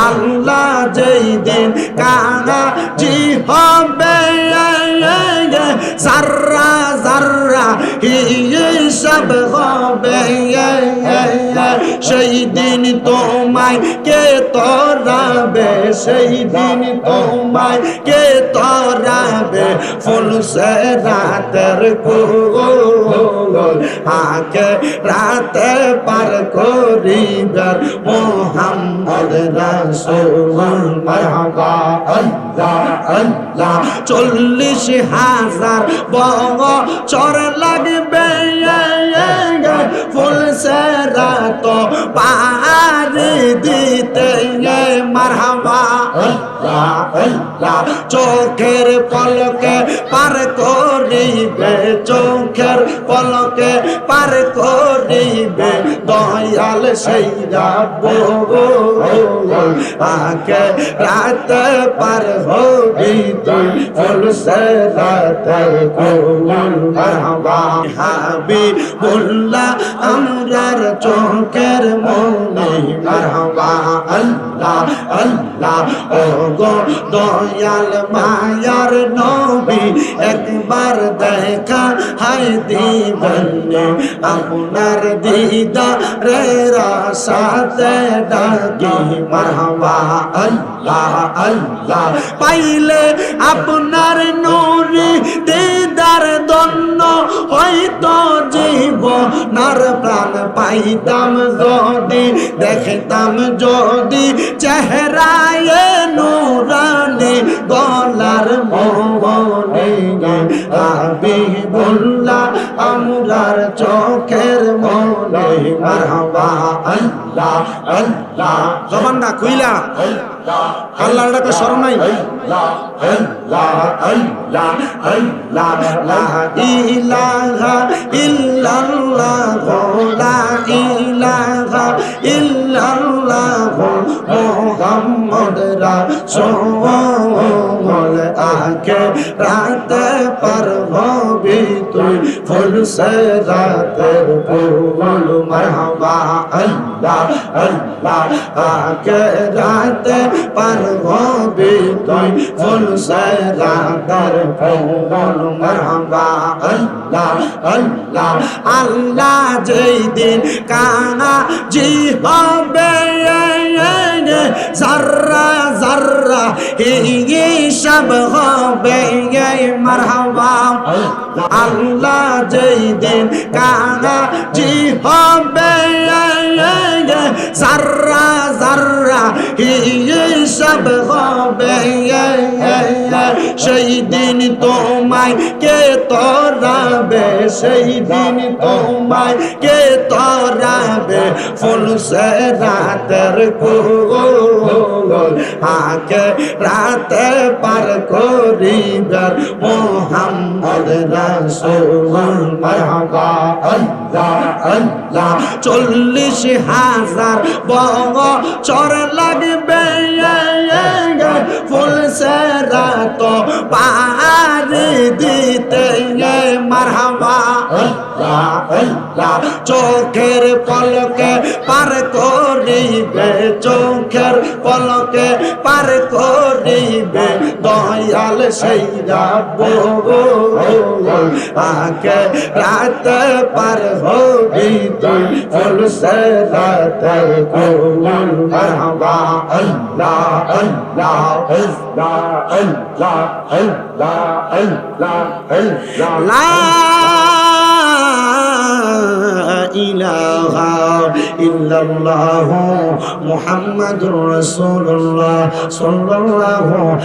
আল্লাহ যেই দিন কানা হবে হবে জাররা জাররা হিসাব সেই দিন তোমায় কে তরাবে সেই দিন তোমায় কে তরাবে ফুল সে রাতের আকে রাতে পার করিবার মোহাম্মদ রাসূল মারহাবা আল্লাহ আল্লাহ চল্লিশ হাজার বছর লাগবে। ফুল সে রাত চোখের পলকে পার করিবে, চোখের পলকে পার করিবে। দয়াল সেই যাব আকে রাতে পার হবি তুই, ফুল সে রাতের কোল মারহাবা হাবি বললা আমরার চোখের মনে মারহাবা আল্লাহ আল্লাহ ও গো দয়াল মায়ার নবী একবার দেখা হাই দিবেন আপনার দিদা রে সাথে ডাকি মারহাবা আল্লাহ আল্লাহ পাইলে আপনার নুরি দিদার দন্ন হয়তো জীব নার প্রাণ পাইতাম যদি দেখতাম যদি চেহারায় নুরানে গলার আবি বললা আমরার চোখের জবানটা কইলা। আল্লাহর ডাকে রাতে পার হবি তুই ফুল সে রাতের ফুল মারহাবা আল্লাহ আল্লাহ আকে রাতে পার হবি তুই ফুল সে রাতের ফুল মারহাবা আল্লাহ আল্লাহ আল্লাহ যেই দিন কানা জি হবে জাররা জাররা হিসাব হবে মারহাবা। আল্লাহ যেই দিন কানা জি হবে জাররা জাররা হিসাব হবে সেই দিন তোমায় কে তরাবে সেই দিন তোমায়? কে তরাবে ফুল সে রাতের কোল আকে রাতে পার করিবার মোহাম্মদ রাসূল? চল্লিশ হাজার বছর লাগবে। ফুল সে রাত চোখের পলকে পার করিবে, চোখের পলকে পার করিবে। দয়াল সেই যাব আকে রাতে পার হবি তুই, ফুল সে রাতের কোল আল্লাহ আল্লাহ আল্লাহ আল্লাহ আল্লাহ আল্লাহ আল্লাহ। লা ইলাহা ইল্লাল্লাহ মুহাম্মাদুর রাসূলুল্লাহ সাল্লাল্লাহু